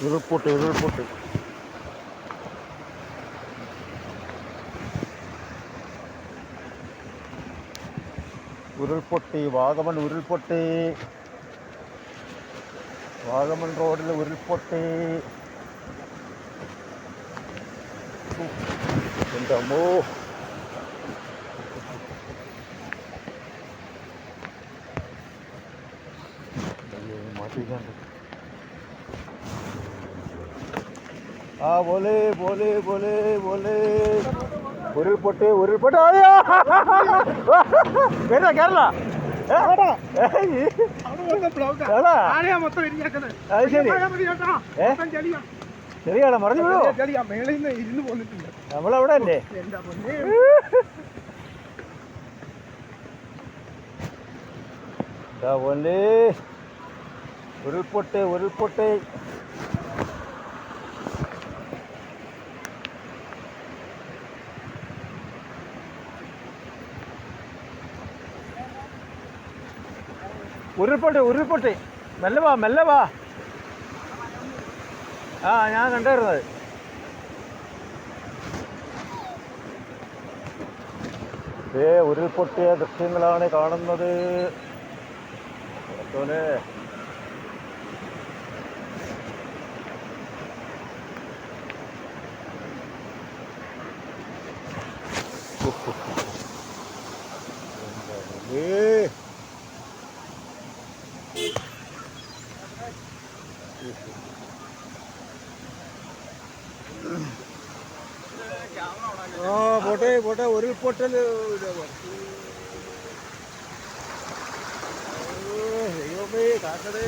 ഉരുൾപൊട്ട് ഉരുൾപൊട്ട് ഉരുൾപൊട്ടി വാഗമൺ ഉരുൾപൊട്ടി വാഗമൺ റോഡിൽ ഉരുൾപൊട്ടി ഉഫ്, എന്റെ അമ്മോ അയ്യോ, ആ പോലെ പോലെ പോലെ പോലെ. ഉരുൾപൊട്ട് ഉരുൾപൊട്ട്. അയ്യോ! കേരള. കേരള. അത് ശരി. ശരിയാണോ മറിഞ്ഞു വിടോ നമ്മളവിടെ അല്ലേ? ഉരുൾപൊട്ട് ഉരുൾപൊട്ട്. ഉരുൾപൊട്ട് ഉരുൾപൊട്ടി. മെല്ലെ വാ മെല്ലെ വാ. ആ ഞാൻ കണ്ടായിരുന്നത് ഏ ഉരുൾപൊട്ടിയ ദൃശ്യങ്ങളാണ് കാണുന്നത്. പടച്ചോനെ. ആ പോട്ടെ പോട്ടെ ഉരുൾപൊട്ടൽ ദൈവമേ കാക്കടേ.